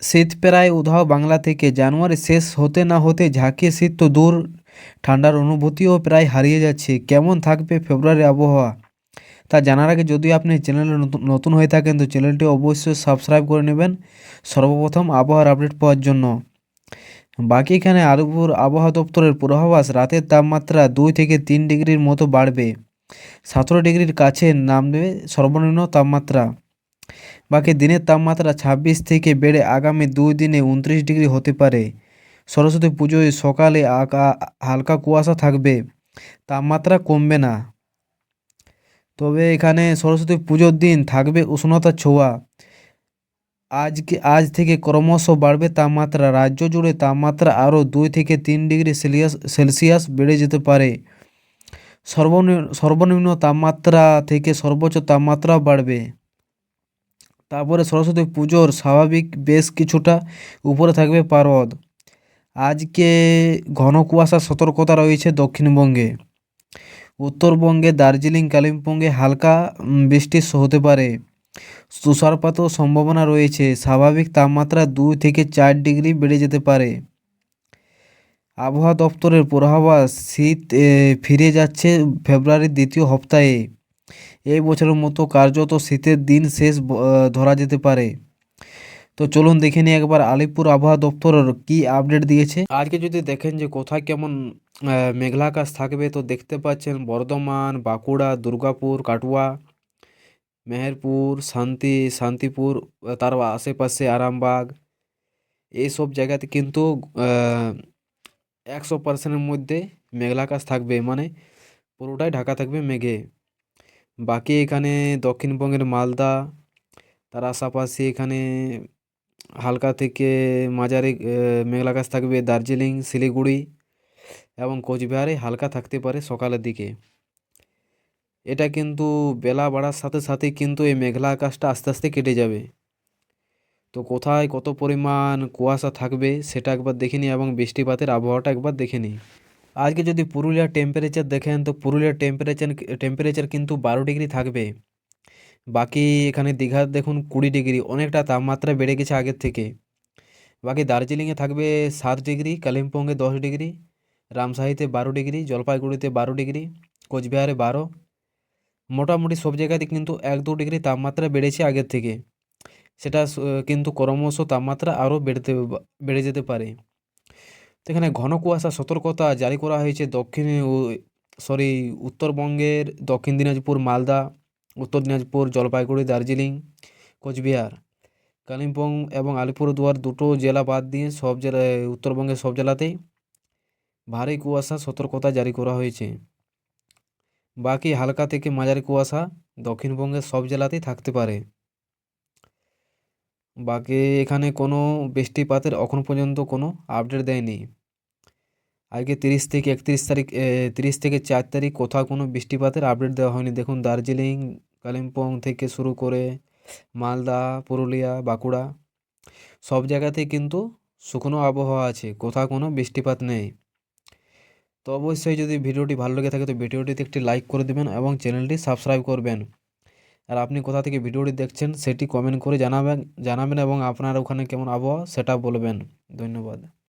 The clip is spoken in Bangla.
শীত প্রায় উধাও বাংলা থেকে। জানুয়ারি শেষ হতে না হতে ঝাঁকিয়ে শীত তো দূর, ঠান্ডার অনুভূতিও প্রায় হারিয়ে যাচ্ছে। কেমন থাকবে ফেব্রুয়ারি আবহাওয়া? তা জানার আগে যদি আপনি চ্যানেলে নতুন হয়ে থাকেন, তো চ্যানেলটি অবশ্যই সাবস্ক্রাইব করে নেবেন। সর্বপ্রথম আবহাওয়ার আপডেট পাওয়ার জন্য। বাকি এখানে আলিপুর আবহাওয়া দপ্তরের পূর্বাভাস, রাতের তাপমাত্রা দুই থেকে তিন ডিগ্রির মতো বাড়বে। সতেরো ডিগ্রির কাছে নামবে সর্বনিম্ন তাপমাত্রা। বাকি দিনের তাপমাত্রা ছাব্বিশ থেকে বেড়ে আগামী দুই দিনে উনত্রিশ ডিগ্রি হতে পারে। সরস্বতী পুজোয় সকালে হালকা কুয়াশা থাকবে। তাপমাত্রা কমবে না। তবে এখানে সরস্বতী পুজোর দিন থাকবে উষ্ণতা ছোঁয়া। আজকে আজ থেকে ক্রমশ বাড়বে তাপমাত্রা। রাজ্য জুড়ে তাপমাত্রা আরও দুই থেকে তিন ডিগ্রি সেলসিয়াস সেলসিয়াস বেড়ে যেতে পারে। সর্বনিম্ন সর্বনিম্ন তাপমাত্রা থেকে সর্বোচ্চ তাপমাত্রাও বাড়বে। তারপরে সরস্বতী পুজোর স্বাভাবিক বেশ কিছুটা উপরে থাকবে পারদ আজকে ঘন কুয়াশার সতর্কতা রয়েছে দক্ষিণবঙ্গে। উত্তরবঙ্গে দার্জিলিং, কালিম্পংয়ে হালকা বৃষ্টি হতে পারে। তুষারপাতও সম্ভাবনা রয়েছে। স্বাভাবিক তাপমাত্রা দুই থেকে চার ডিগ্রি বেড়ে যেতে পারে। আবহাওয়া দপ্তরের পূর্বাভাস শীত ফিরে যাচ্ছে ফেব্রুয়ারির দ্বিতীয় সপ্তাহে। এই বছরের মতো কার্যত শীতের দিন শেষ ধরা যেতে পারে। তো চলুন দেখে নিই একবার আলিপুর আবহাওয়া দপ্তরের কি আপডেট দিয়েছে। আজকে যদি দেখেন যে কোথায় কেমন মেঘলা আকাশ থাকবে, তো দেখতে পাচ্ছেন বর্ধমান, বাঁকুড়া, দুর্গাপুর, কাটুয়া, মেহেরপুর, শান্তি, শান্তিপুর, তার আশেপাশে আরামবাগ, এইসব জায়গাতে কিন্তু একশো পার্সেন্টের মধ্যে মেঘলা আকাশ থাকবে। মানে পুরোটাই ঢাকা থাকবে মেঘে। বাকি এখানে দক্ষিণবঙ্গের মালদা, তার আশাপাশি এখানে হালকা থেকে মাঝারি মেঘলা আকাশ থাকবে দার্জিলিং, শিলিগুড়ি এবং কোচবিহারে হালকা থাকতে পারে সকালের দিকে। এটা কিন্তু বেলা বাড়ার সাথে সাথে কিন্তু এই মেঘলা আকাশটা আস্তে আস্তে কেটে যাবে। তো কোথায় কত পরিমাণ কুয়াশা থাকবে সেটা একবার দেখে নিই এবং বৃষ্টিপাতের আবহাওয়াটা একবার দেখে নিই। আজকে যদি পুরুলিয়ার টেম্পারেচার দেখেন, তো পুরুলিয়ার টেম্পারেচার টেম্পারেচার কিন্তু বারো ডিগ্রি থাকবে। বাকি এখানে দীঘার দেখুন কুড়ি ডিগ্রি, অনেকটা তাপমাত্রা বেড়ে গেছে আগের থেকে। বাকি দার্জিলিংয়ে থাকবে সাত ডিগ্রি, কালিম্পংয়ে দশ ডিগ্রি রামশাহীতে বারো ডিগ্রি, জলপাইগুড়িতে বারো ডিগ্রি, কোচবিহারে বারো। মোটামুটি সব জায়গাতে কিন্তু এক দু ডিগ্রি তাপমাত্রা বেড়েছে আগের থেকে। সেটা কিন্তু ক্রমশ তাপমাত্রা আরও বেড়েতে, বেড়ে যেতে পারে। তো এখানে ঘন কুয়াশা, সতর্কতা জারি করা হয়েছে দক্ষিণে সরি উত্তরবঙ্গের দক্ষিণ দিনাজপুর, মালদা, উত্তর দিনাজপুর, জলপাইগুড়ি, দার্জিলিং, কোচবিহার, কালিম্পং এবং আলিপুরদুয়ার দুটো জেলা বাদ দিয়ে সব জেলায় উত্তরবঙ্গের সব জেলাতেই ভারী কুয়াশা সতর্কতা জারি করা হয়েছে। বাকি হালকা থেকে মাঝারি কুয়াশা দক্ষিণবঙ্গের সব জেলাতেই থাকতে পারে। বাকি এখানে কোনো বৃষ্টিপাতের এখন পর্যন্ত কোনো আপডেট দেয়নি। আজকে তিরিশ থেকে একত্রিশ তারিখ তিরিশ থেকে চার তারিখ কোথাও কোনো বৃষ্টিপাতের আপডেট দেওয়া হয়নি। দেখুন দার্জিলিং, কালিম্পং থেকে শুরু করে মালদা, পুরুলিয়া, বাঁকুড়া সব জায়গাতেই কিন্তু শুকনো আবহাওয়া আছে, কোথাও কোনো বৃষ্টিপাত নেই। তো অবশ্যই যদি ভিডিওটি ভালো লেগে থাকে তো ভিডিওটিতে একটি লাইক করে দেবেন এবং চ্যানেলটি সাবস্ক্রাইব করবেন। আর আপনি কোথা থেকে ভিডিওটি দেখছেন সেটি কমেন্ট করে জানাবেন জানাবেন এবং আপনার ওখানে কেমন আবহাওয়া সেটা বলবেন। ধন্যবাদ।